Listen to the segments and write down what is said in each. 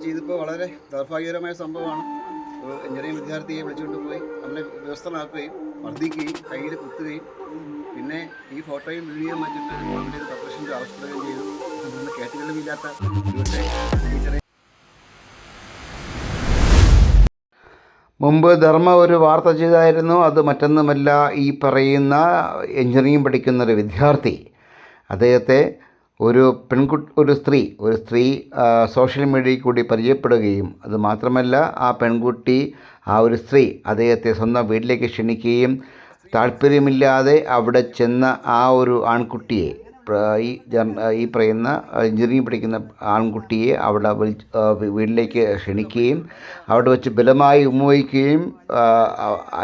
ചേച്ചി ഇതിപ്പോൾ വളരെ ദൗർഭാഗ്യകരമായ സംഭവമാണ്. എഞ്ചിനീയറിംഗ് വിദ്യാർത്ഥിയെ വിളിച്ചുകൊണ്ട് പോയി. അവനെ വ്യവസ്ഥനാക്കുകയും മർദ്ദിക്കുകയും കയ്യിൽ കുത്തുകയും പിന്നെ ഈ ഫോട്ടോയും വീഡിയോയും വെച്ചിട്ട് അവന്റെ ഒരു പ്രൊഫഷന്റെ ആവശ്യപ്പെടുകയും ചെയ്തു. അതുകൊണ്ട് കേട്ടുകളില്ലാത്ത ടീച്ചറെ. മുമ്പ് ധർമ്മ ഒരു വാർത്ത ചെയ്തായിരുന്നു. അത് മറ്റൊന്നുമല്ല ഈ പറയുന്ന എഞ്ചിനീയറിംഗ് പഠിക്കുന്ന ഒരു വിദ്യാർത്ഥി. അദ്ദേഹത്തെ ഒരു പെൺകുട്ടി ഒരു സ്ത്രീ ഒരു സ്ത്രീ സോഷ്യൽ മീഡിയയിൽ കൂടി പരിചയപ്പെടുകയും അത് മാത്രമല്ല ആ പെൺകുട്ടി ആ ഒരു സ്ത്രീ അദ്ദേഹത്തെ സ്വന്തം വീട്ടിലേക്ക് ക്ഷണിക്കുകയും താല്പര്യമില്ലാതെ അവിടെ ചെന്ന ആ ഒരു ആൺകുട്ടിയെ ഈ ഈ പറയുന്ന എഞ്ചിനീയറിംഗ് പഠിക്കുന്ന ആൺകുട്ടിയെ അവിടെ വീട്ടിലേക്ക് ക്ഷണിക്കുകയും അവിടെ വെച്ച് ബലമായി ഉമ്മവയ്ക്കുകയും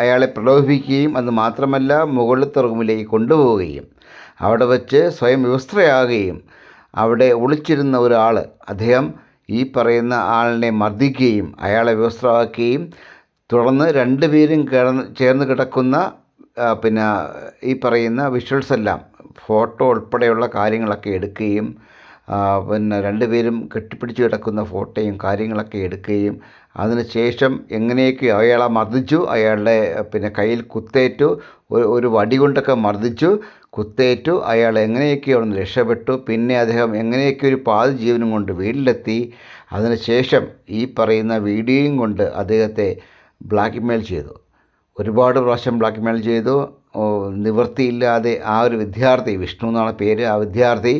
അയാളെ പ്രലോഭിപ്പിക്കുകയും അത് മാത്രമല്ല മുകളിലത്തെ റൂമിലേക്ക് കൊണ്ടുപോവുകയും. അവിടെ വെച്ച് സ്വയം വിവസ്ത്രയാകുകയും അവിടെ ഒളിച്ചിരുന്ന ഒരാൾ അദ്ദേഹം ഈ പറയുന്ന ആളിനെ മർദ്ദിക്കുകയും അയാളെ വിവസ്ത്രമാക്കുകയും തുടർന്ന് രണ്ടുപേരും കിടന്ന് ചേർന്ന് കിടക്കുന്ന പിന്നെ ഈ പറയുന്ന വിഷ്വൽസ് എല്ലാം ഫോട്ടോ ഉൾപ്പെടെയുള്ള കാര്യങ്ങളൊക്കെ എടുക്കുകയും പിന്നെ രണ്ടുപേരും കെട്ടിപ്പിടിച്ച് കിടക്കുന്ന ഫോട്ടോയും കാര്യങ്ങളൊക്കെ എടുക്കുകയും അതിനുശേഷം എങ്ങനെയൊക്കെ അയാളെ മർദ്ദിച്ചു അയാളുടെ പിന്നെ കയ്യിൽ കുത്തേറ്റു ഒരു വടി കൊണ്ടൊക്കെ മർദ്ദിച്ചു കുത്തേറ്റു അയാൾ എങ്ങനെയൊക്കെ അവിടെ നിന്ന് രക്ഷപ്പെട്ടു പിന്നെ അദ്ദേഹം എങ്ങനെയൊക്കെ ഒരു പാതി ജീവനും കൊണ്ട് വീട്ടിലെത്തി അതിനുശേഷം ഈ പറയുന്ന വീഡിയോയും കൊണ്ട് അദ്ദേഹത്തെ ബ്ലാക്ക്മെയിൽ ചെയ്തു. ഒരുപാട് പ്രാവശ്യം ബ്ലാക്ക്മെയിൽ ചെയ്തു. നിവൃത്തിയില്ലാതെ ആ ഒരു വിദ്യാർത്ഥി വിഷ്ണു എന്നാണ് പേര് ആ വിദ്യാർത്ഥി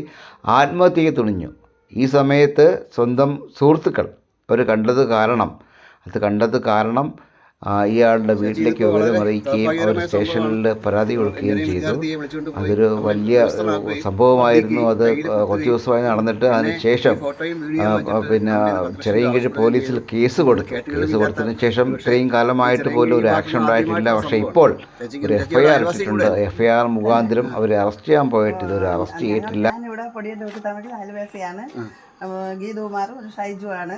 ആത്മഹത്യയ്ക്ക് തുണിഞ്ഞു ഈ സമയത്ത് സ്വന്തം സുഹൃത്തുക്കൾ അവർ കണ്ടത് കാരണം അത് കണ്ടത് കാരണം ഇയാളുടെ വീട്ടിലേക്ക് വിവരം അറിയിക്കുകയും അവർ സ്റ്റേഷനിൽ പരാതി കൊടുക്കുകയും ചെയ്തു. അതൊരു വലിയ സംഭവമായിരുന്നു അത് കുറച്ച് ദിവസമായി നടന്നിട്ട് അതിനുശേഷം ചെറിയ പിന്നെ ചെറിയൻകീഴ് പോലീസിൽ കേസ് കൊടുത്തു. കേസ് കൊടുത്തതിന് ശേഷം ഇത്രയും കാലമായിട്ട് പോലും ഒരു ആക്ഷൻ ഉണ്ടായിട്ടില്ല. പക്ഷേ ഇപ്പോൾ ഒരു എഫ് ഐ ആർ ഇട്ടിട്ടുണ്ട്. എഫ് ഐ ആർ മുഖാന്തരം അവരെ അറസ്റ്റ് ചെയ്യാൻ പോയിട്ട് ഇതൊരു അറസ്റ്റ് ചെയ്തിട്ടില്ല. ഞാനിവിടെ അയൽവാസിയാണ്. ഗീതുകുമാറും ഒരു ഷൈജു ആണ്.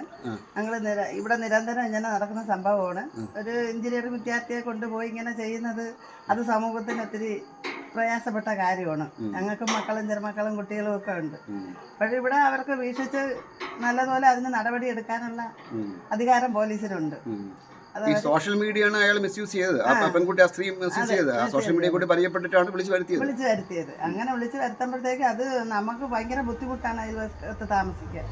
ഞങ്ങൾ ഇവിടെ നിരന്തരം ഇങ്ങനെ നടക്കുന്ന സംഭവമാണ്. ഒരു എഞ്ചിനീയറിംഗ് വിദ്യാർത്ഥിയെ കൊണ്ടുപോയി ഇങ്ങനെ ചെയ്യുന്നത് അത് സമൂഹത്തിന് ഒത്തിരി പ്രയാസപ്പെട്ട കാര്യമാണ്. ഞങ്ങൾക്കും മക്കളും ചെറുമക്കളും കുട്ടികളും ഒക്കെ ഉണ്ട്. പക്ഷേ ഇവിടെ അവർക്ക് വീക്ഷിച്ച് നല്ലതുപോലെ അതിന് നടപടി എടുക്കാനുള്ള അധികാരം പോലീസിനുണ്ട്. ഈ സോഷ്യൽ മീഡിയ ആണ് അയാൾ മിസ്യൂസ് ചെയ്തത്. ആ പെൺകുട്ടി ആ സ്ത്രീ മിസ്യൂസ് ചെയ്തത്. ആ സോഷ്യൽ മീഡിയ കൂടി പരിചയപ്പെട്ടിട്ടാണ് വിളിച്ചു വരുത്തിയത്. വിളിച്ചു വരുത്തിയത്. അങ്ങനെ വിളിച്ചു വരുത്തുമ്പോഴത്തേക്ക് അത് നമുക്ക് ഭയങ്കര ബുദ്ധിമുട്ടാണ് അതിൽ താമസിക്കുക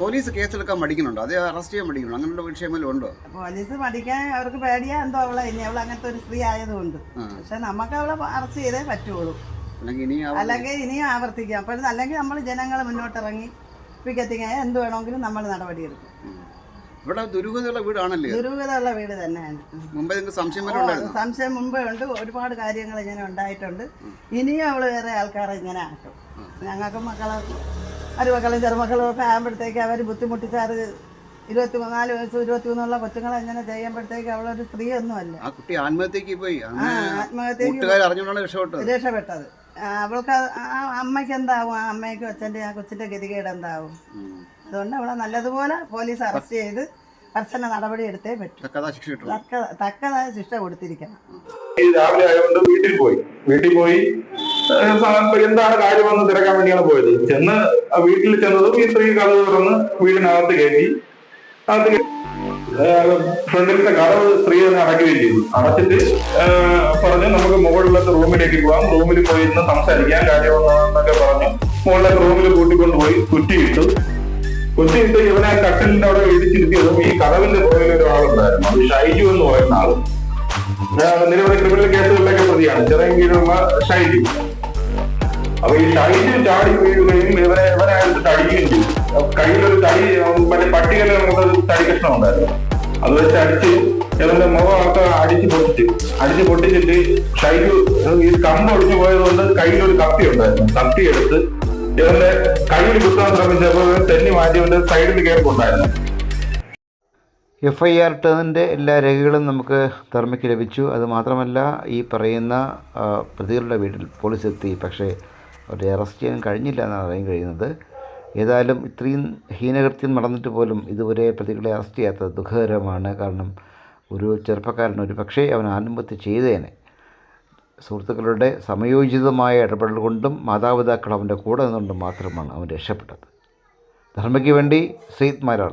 പോലീസ് കേസെടുക്കാൻ മടിക്കുന്നുണ്ടോ? അതേ അറസ്റ്റ് ചെയ്യാൻ മടിക്കുന്നുണ്ടോ? അങ്ങനെയുള്ള വിഷയമെല്ലാം ഉണ്ടോ? പോലീസ് മടിക്കാൻ അവർക്ക് പേടിയാ എന്തോ അവളെ ഇനി അവൾ അങ്ങനത്തെ ഒരു സ്ത്രീ ആയതുകൊണ്ട്. പക്ഷെ നമുക്ക് അവളെ അറസ്റ്റ് ചെയ്തേ പറ്റുള്ളൂ. അല്ലെങ്കിൽ ഇനി അല്ലെങ്കിൽ ഇനിയും ആവർത്തിക്കാം. അപ്പോൾ അല്ലെങ്കിൽ നമ്മൾ ജനങ്ങൾ മുന്നോട്ടിറങ്ങി പിക്കറ്റിങ് എന്ത് വേണമെങ്കിലും നമ്മൾ നടപടിയെടുക്കും. ഇവിടെ ദുരൂഹതയുള്ള വീടാണല്ലേ? ദുരൂഹതയുള്ള വീട് തന്നെയാണ്. മുമ്പേ നിങ്ങൾക്ക് സംശയം വരെ ഉണ്ടായിരുന്നു? സംശയം മുമ്പേ ഉണ്ട്. ഒരുപാട് കാര്യങ്ങൾ ഇങ്ങനെ ഉണ്ടായിട്ടുണ്ട്. ഇനിയും അവൾ വേറെ ആൾക്കാരെ ഇങ്ങനെ ആക്കും. ഞങ്ങൾക്ക് മക്കളെ മരുമക്കളും ചെറുമക്കളും ഒക്കെ ആകുമ്പോഴത്തേക്ക് അവർ ബുദ്ധിമുട്ടിച്ചാറ് ഇരുപത്തി മൂന്നാൽ വയസ്സ് ഇരുപത്തി മൂന്നുള്ള കൊച്ചുങ്ങളെ ഇങ്ങനെ ചെയ്യുമ്പോഴത്തേക്ക് അവളൊരു സ്ത്രീ ഒന്നുമല്ല ആ കുട്ടി ആത്മഹത്യക്ക് പോയി. ആത്മഹത്യക്ക് രക്ഷപ്പെട്ടത്. അവൾക്ക് ആ അമ്മയ്ക്ക് എന്താവും? ആ അമ്മയ്ക്കും അച്ഛന്റെ ആ കൊച്ചിന്റെ ഗതികേട് എന്താവും. അതുകൊണ്ട് അവളെ നല്ലതുപോലെ പോലീസ് അറസ്റ്റ് ചെയ്ത് കർശന നടപടി എടുത്തേ പറ്റൂ. തക്ക തക്കതായ ശിക്ഷ കൊടുത്തിരിക്കണം. രാവിലെ ആയതുകൊണ്ട് വീട്ടിൽ പോയി. വീട്ടിൽ പോയി എന്താണ് കാര്യമെന്ന് തിരക്കാൻ വേണ്ടിയാണ് പോയത്. ചെന്ന് വീട്ടിൽ ചെന്നതും ഈ സ്ത്രീ കഥ തുറന്ന് വീടിനകത്ത് കയറ്റി അകത്ത് ഏഹ് ഫ്രണ്ടിലത്തെ കടവ് സ്ത്രീ തന്നെ അടക്കുകയും ചെയ്തു അടച്ചിട്ട് പറഞ്ഞു നമുക്ക് മുകളിലത്തെ റൂമിലേക്ക് പോകാം. റൂമിൽ പോയി ഇരുന്ന് സംസാരിക്കാൻ കാര്യമെന്നൊക്കെ പറഞ്ഞു മുകളിലത്തെ റൂമിൽ കൂട്ടിക്കൊണ്ടുപോയി കുറ്റിയിട്ടു. കുറ്റിയിട്ട് ഇവനെ കട്ടിലിന്റെ അവിടെ ഇടിച്ചിരുത്തിയതും ഈ കഥവിന്റെ പുറകിൽ ഒരാളുണ്ടായിരുന്നു. അത് ഷൈജു എന്ന് പറയുന്ന ആൾ. നിരവധി ക്രിമിനൽ കേസുകളിലൊക്കെ പ്രതിയാണ്. ചെറിയ ഷൈജു. അപ്പൊ ഈ ഷൈജു ചാടി വീഴുകയും ഇവരെ ഇവനെ തടിക്കുകയും ചെയ്തു. കയ്യിലൊരു തടി മറ്റേ പട്ടികയിൽ നമുക്കൊരു തടി കഷ്ണം ഉണ്ടായിരുന്നു. അത് വെച്ച് അടിച്ച് ഇവന്റെ മുഖമൊക്കെ അടിച്ച് പൊട്ടിച്ച്. അടിച്ച് പൊട്ടിച്ചിട്ട് ഷൈജു ഈ കമ്പ് ഒടിഞ്ഞു പോയതുകൊണ്ട് കയ്യിലൊരു കത്തി ഉണ്ടായിരുന്നു. കത്തി എടുത്ത് ഇവന്റെ കയ്യിൽ കുത്താൻ ശ്രമിച്ചപ്പോൾ തെന്നി മാറ്റി ഇവന്റെ സൈഡിൽ കയറിക്കൊണ്ടായിരുന്നു എഫ് ഐ ആർ എല്ലാ രേഖകളും നമുക്ക് ധർമ്മയ്ക്ക് ലഭിച്ചു. അതുമാത്രമല്ല ഈ പറയുന്ന പ്രതികളുടെ വീട്ടിൽ പോലീസ് എത്തി. പക്ഷേ അവരെ അറസ്റ്റ് ചെയ്യാൻ കഴിഞ്ഞില്ല എന്നാണ് അറിയാൻ കഴിയുന്നത്. ഏതായാലും ഇത്രയും ഹീനകൃത്യം നടന്നിട്ട് പോലും ഇതുവരെ പ്രതികളെ അറസ്റ്റ് ചെയ്യാത്തത് ദുഃഖകരമാണ്. കാരണം ഒരു ചെറുപ്പക്കാരൻ ഒരു പക്ഷേ അവൻ ആത്മഹത്യ ചെയ്തേനെ. സുഹൃത്തുക്കളുടെ സമയോചിതമായ ഇടപെടൽ കൊണ്ടും മാതാപിതാക്കൾ അവന്റെ കൂടെ നിന്നുകൊണ്ടും മാത്രമാണ് അവൻ രക്ഷപ്പെട്ടത്. ധർമ്മയ്ക്ക് വേണ്ടി ശ്രീത് മാരാർ